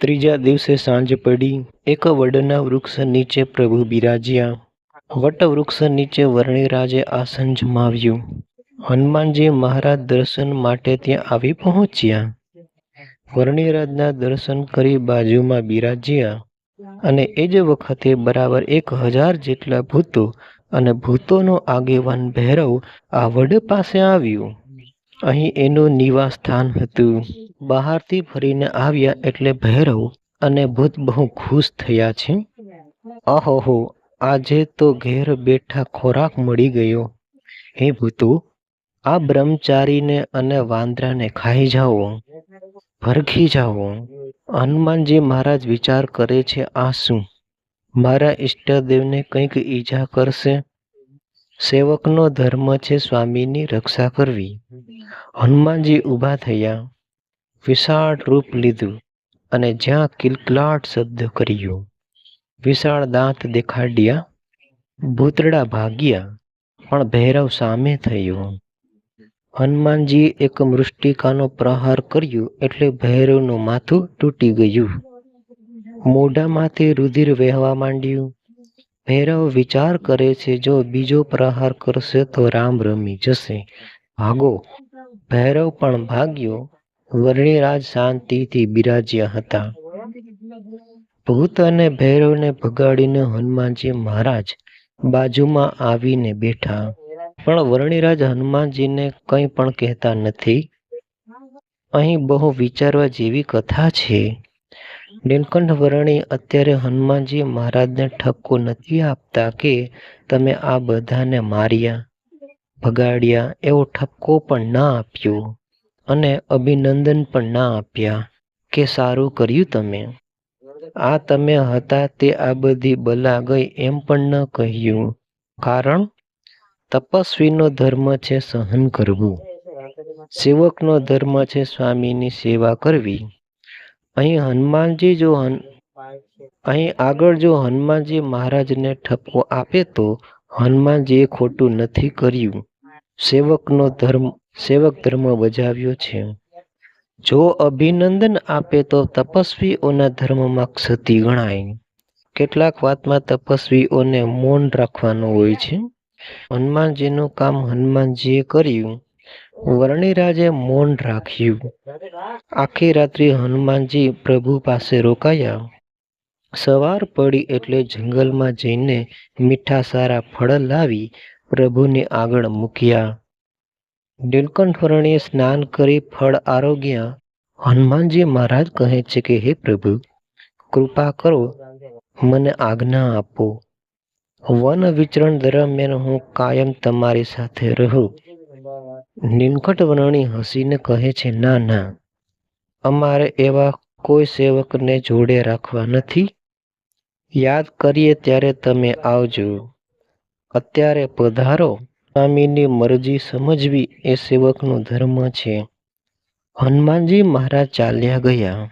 ત્રીજા દિવસે સાંજ પડી, એક વડના વૃક્ષ નીચે પ્રભુ બિરાજ્યા. વટવૃક્ષ નીચે વર્ણિરાજે આસન જમાવ્યું. હનુમાનજી મહારાજ દર્શન માટે ત્યાં આવી પહોંચ્યા. વર્ણિરાજના દર્શન કરી બાજુમાં બિરાજ્યા અને એ જ વખતે બરાબર એક હજાર જેટલા ભૂતો અને ભૂતોનો આગેવાન ભૈરવ આ વડ પાસે આવ્યું. અહીં એનું નિવાસ સ્થાન હતું. બહારથી ફરીને આવ્યા એટલે ભૈરવ અને ભૂત બહુ ખુશ થયા છે. અહોહો આજે તો ઘેર બેઠા ખોરાક મળી ગયો. હે ભૂતો, આ બ્રહ્મચારીને અને વાંદરાને ખાઈ જાઓ. ભરખી જાઓ. હનુમાનજી મહારાજ વિચાર કરે છે આ શું? મારા ઈષ્ટદેવને કંઈક ઈજા કરશે? સેવકનો ધર્મ છે સ્વામીની રક્ષા કરવી. હનુમાનજી ઊભા થયા, વિશાળ રૂપ લીધું અને જ્યાં કિલકલાટ શબ્દ કર્યો. વિશાળ દાંત દેખાડ્યા ભૂતડા ભાગ્યા, પણ ભૈરવ સામે થયો. હનુમાનજી એક મૃષ્ટિકાનો પ્રહાર કર્યો એટલે ભૈરવનું માથું તૂટી ગયું. મોઢામાંથી રુધિર વહેવા માંડ્યું. ભૈરવ વિચાર કરે છે, જો બીજો પ્રહાર કરશે તો રામ રમી જશે. ભાગો. ભૈરવ પણ ભાગ્યો. વર્ણિરાજ શાંતિથી બિરાજ્યા હતા. ભૂત અને ભૈરવને ભગાડીને હનુમાનજી મહારાજ બાજુમાં આવીને બેઠા. પણ વર્ણિરાજ હનુમાનજીને કંઈ પણ કહેતા નથી. અહીં બહુ વિચારવા જેવી કથા છે. નીલકંઠ વર્ણી અત્યારે હનુમાનજી મહારાજને ઠપકો નથી આપતા કે તમે આ બધાને માર્યા, ભગાડ્યા એવો ઠપકો પણ ના આપ્યો અને અભિનંદન પણ ના આપ્યા કે સારું કર્યું તમે. આ તમે હતા તે આ બધી બલા ગઈ એમ પણ ન કહ્યું. કારણ તપસ્વીનો ધર્મ છે સહન કરવું. સેવકનો ધર્મ છે સ્વામીની સેવા કરવી. અહીં હનુમાનજી જો અહીં આગળ જો હનુમાનજી મહારાજને ઠપકો આપે તો હનુમાનજીએ ખોટું નથી કર્યું. સેવકનો ધર્મ સેવક ધર્મ બજાવ્યો છે. જો અભિનંદન આપે તો તપસ્વીઓના ધર્મમાં ક્ષતિ ગણાય. કેટલાક વાતમાં તપસ્વીઓને મૌન રાખવાનું હોય છે. હનુમાનજીનું કામ હનુમાનજીએ કર્યું. વર્ણિરાજે મૌન રાખ્યું. આખી રાત્રિ હનુમાનજી પ્રભુ પાસે રોકાયા. સવાર પડી એટલે જંગલમાં જઈને મીઠા સારા ફળ લાવી પ્રભુને આગળ મૂક્યા. નીલકંઠ વર્ણીએ સ્નાન કરી ફળ આરોગ્યા. હનુમાનજી મહારાજ કહે છે કે, હે પ્રભુ, કૃપા કરો, મને આજ્ઞા આપો. વન વિચરણ દરમિયાન હું કાયમ તમારી સાથે રહું. નીલકંઠ વર્ણી હસીને કહે છે, ના ના, અમારે એવા કોઈ સેવકને જોડે રાખવા નથી. યાદ કરીએ ત્યારે તમે આવજો. અત્યારે પધારો. સ્વામીની મરજી સમજવી એ સેવકનો ધર્મ છે. હનુમાનજી મહારાજ ચાલ્યા ગયા.